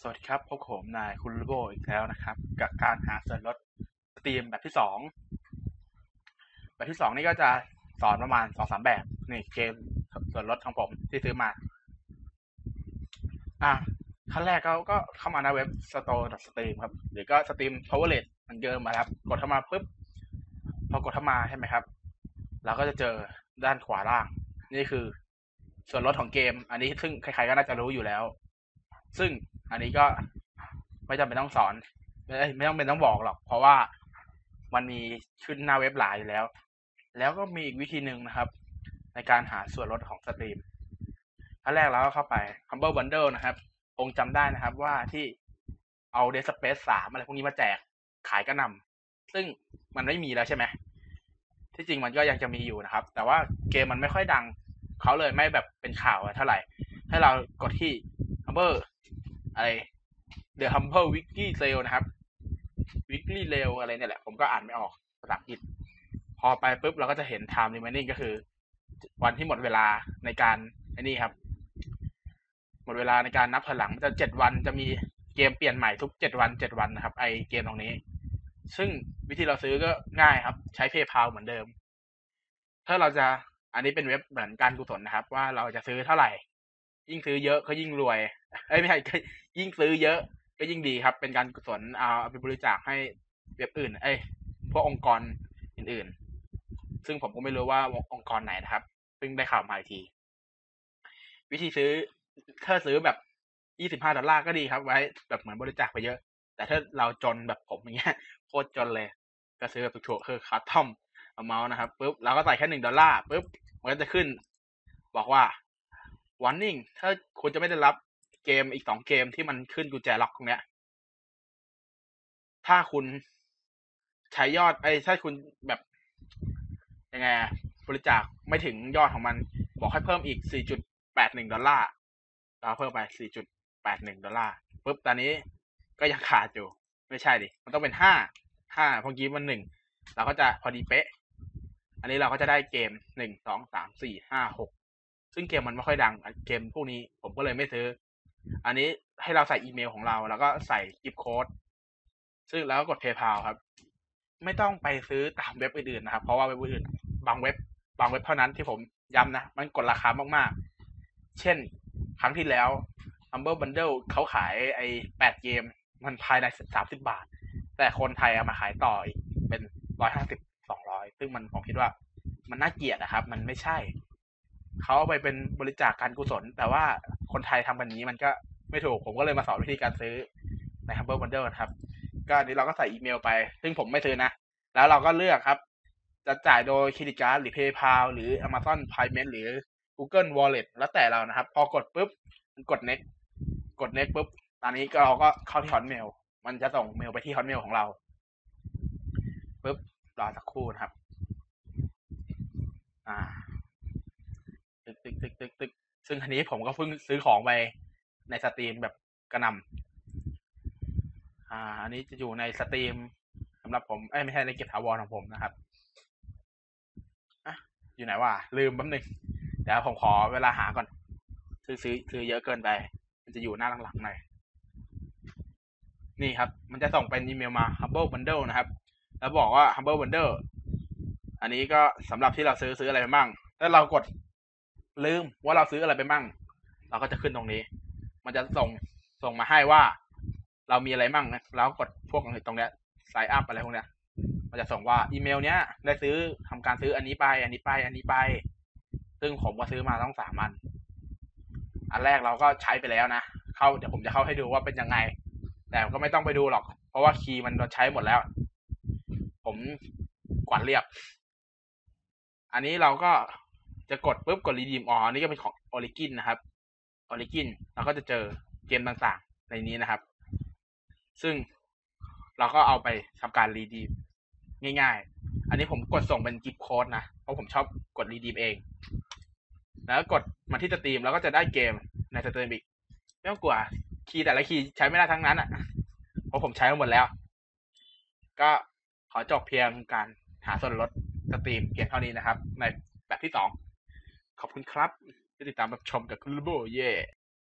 สวัสดีครับ พบผมนายคุณลูโบอีกแล้วนะครับ กับการหาส่วนลดสตรีมแบบที่สองแบบที่สองนี่ก็จะสอนประมาณสองสามแบบนี่เกมส่วนลดของผมที่ซื้อมา อะขั้นแรกก็ก็เข้ามาในเว็บ store.stream ครับ หรือก็ stream powerlet มันเดิมมาครับ กดเข้ามาปุ๊บ พอกดเข้ามาใช่ไหมครับ เราก็จะเจอด้านขวาล่าง นี่คือส่วนลดของเกม อันนี้ซึ่งใครๆก็น่าจะรู้อยู่แล้ว ซึ่ง อันนี้ก็ไม่จำเป็นต้องสอนไม่ไม่ต้องเป็นต้องบอกหรอก เพราะว่ามันมีขึ้นหน้าเว็บหลายอยู่แล้ว แล้วก็มีอีกวิธีหนึ่งนะครับ ในการหาส่วนลดของสตรีมอันแรกเราก็เข้าไป Humble Bundle นะครับคงจำได้นะครับว่าที่เอา d e Space 3อะไรพวกนี้มาแจกขายกระนำซึ่งมันไม่มีแล้วใช่ไหมที่จริงมันก็ยังจะมีอยู่นะครับ แต่ว่าเกมมันไม่ค่อยดัง เขาเลยไม่แบบเป็นข่าวเท่าไหร่ ให้เรากดที่ Humble อะไร The Humble Wiki Sale นะครับ Weekly r a i l อะไรเนี่ยแหละ ผมก็อ่านไม่ออกภาษาอังกฤษ พอไปปุ๊บเราก็จะเห็น Time Remaining ก็คือ วันที่หมดเวลาในการไอ้นี่ครับ หมดเวลาในการนับถอยหลังจะเจ็ดวันจะมีเกมเปลี่ยนใหม่ทุกเจ็ดวันเจ็ดวันนะครับ ไอเกมตรงนี้ ซึ่งวิธีเราซื้อก็ง่ายครับ ใช้ PayPal เหมือนเดิม ถ้าเราจะอันนี้เป็นเว็บเหมือนการกุศลนะครับ ว่าเราจะซื้อเท่าไหร่ ยิ่งซื้อเยอะก็ยิ่งรวย เอ้ยไม่ใช่ยิ่งซื้อเยอะก็ยิ่งดีครับ เป็นการกุศลเอาไปบริจาคให้เว็บอื่น เอ้ยพวกองค์กรอื่น ๆ ซึ่งผมก็ไม่รู้ว่าองค์กรไหนนะครับซึ่งได้ข่าวมาอีกที วิธีซื้อถ้าซื้อแบบยี่สิบห้าดอลลาร์ก็ดีครับ ไว้ แบบเหมือนบริจาคไปเยอะ แต่ถ้าเราจนแบบผมอย่างเงี้ยโคตรจนเลย ก็ซื้อแบบถูกๆคือคัสตอมเอาเมาส์นะครับปุ๊บเราก็ใส่แค่หนึ่งดอลลาร์ปุ๊บมันก็จะขึ้น บอกว่า warning ถ้าคุณจะไม่ได้รับ เกมอีกสองเกมที่มันขึ้นกุญแจล็อกตรงเนี้ย ถ้าคุณใช้ยอดไอ้ถ้าคุณแบบยังไงบริจาคไม่ถึงยอดของมัน บอกให้เพิ่มอีก 4.81 ดอลลาร์เราเพิ่มไป 4.81 ดอลลาร์ปุ๊บตอนนี้ก็ยังขาดอยู่ ไม่ใช่ดิ มันต้องเป็น 5 5 พอกี้มัน 1 เราก็จะพอดีเป๊ะ อันนี้เราก็จะได้เกม 1 2 3 4 5 6 ซึ่งเกมมันไม่ค่อยดัง เกมพวกนี้ผมก็เลยไม่ซื้อ อันนี้ให้เราใส่อีเมลของเรา แล้วก็ใส่กิฟต์โค้ดซึ่งแล้วก็กด PayPal ครับ ไม่ต้องไปซื้อตามเว็บอื่นๆนะครับ เพราะว่าเว็บอื่นบางเว็บบางเว็บเท่านั้นที่ผมย้ำนะ มันกดราคามากๆ เช่น ครั้งที่แล้ว Humble Bundle เขาขายไอ้แปดเกม มันภายในสามสิบบาท แต่คนไทยเอามาขายต่ออีกเป็นร้อยห้าสิบสองร้อยซึ่งมันผมคิดว่ามันน่าเกลียดนะครับ มันไม่ใช่ เขาไปเป็นบริจาคการกุศล แต่ว่าคนไทยทำแบบนี้มันก็ไม่ถูก ผมก็เลยมาสอนวิธีการซื้อใน Humble Bundle นะครับ ก็อันนี้เราก็ใส่อีเมลไป ซึ่งผมไม่ซื้อนะ แล้วเราก็เลือกครับ จะจ่ายโดยเครดิตการ์ดหรือ PayPal หรือ Amazon Payment หรือ Google Wallet แล้วแต่เรานะครับ พอกดปุ๊บกด next กด next ปุ๊บ ตอนนี้ก็เราก็เข้าที่ Hotmail มันจะส่งเมลไปที่ Hotmail ของเราปุ๊บรอสักครู่นะครับ อ่า ตึกตึกตึกตึกตึกซึ่งอันนี้ผมก็เพิ่งซื้อของไปในสตรีมแบบกระนำอ่า อันนี้จะอยู่ในสตรีมสำหรับผมเอ้ไม่ใช่ในเก็บถาวรของผมนะครับอะอยู่ไหนวะลืมแป๊บนึงเดี๋ยวผมขอเวลาหาก่อน ซื้อซื้อซื้อเยอะเกินไป มันจะอยู่หน้าหลังๆหน่อยนี่ครับ มันจะส่งเป็นอีเมลมา Humble Bundle นะครับ แล้วบอกว่า Humble Bundle อันนี้ก็สำหรับที่เราซื้อซื้ออะไรไปบ้างถ้าเรากด ลืมว่าเราซื้ออะไรไปบ้าง เราก็จะขึ้นตรงนี้ มันจะส่งส่งมาให้ว่า เรามีอะไรบ้างนะแล้วกดพวกตรงเนี้ย sign up อะไรพวกเนี้ยมันจะส่งว่าอีเมล เนี้ยได้ซื้อทำการซื้ออันนี้ไป อันนี้ไป อันนี้ไป ซึ่งผมก็ซื้อมาต้องสามอัน อันแรกเราก็ใช้ไปแล้วนะ เข้าเดี๋ยวผมจะเข้าให้ดูว่าเป็นยังไง แต่ก็ไม่ต้องไปดูหรอก เพราะว่าคีย์มันโดนใช้หมดแล้ว ผมกวาดเรียบ อันนี้เราก็ จะกดปุ๊บกดรีดีมอ๋ออันนี้ก็เป็นของ Origin นนะครับ Origin เราก็จะเจอเกมต่างๆ ในนี้นะครับ ซึ่งเราก็เอาไปทำการรีดีมง่าย ๆ อันนี้ผมกดส่งเป็นกิฟต์โค้ดนะ เพราะผมชอบกดรีดีมเอง แล้วกดมาที่สตรีมแล้วก็จะได้เกมในสตรีมอีกไม่ต้องกลัวคีย์แต่ละคีย์ใช้ไม่ได้ทั้งนั้นอะ เพราะผมใช้มาหมดแล้ว ก็ขอจบเพียงการหาส่วนลดสตรีมเพียงเท่านี้นะครับ ในแบบที่สอง ขอบคุณครับที่ติดตามรับชมกับคุณลูโบเย่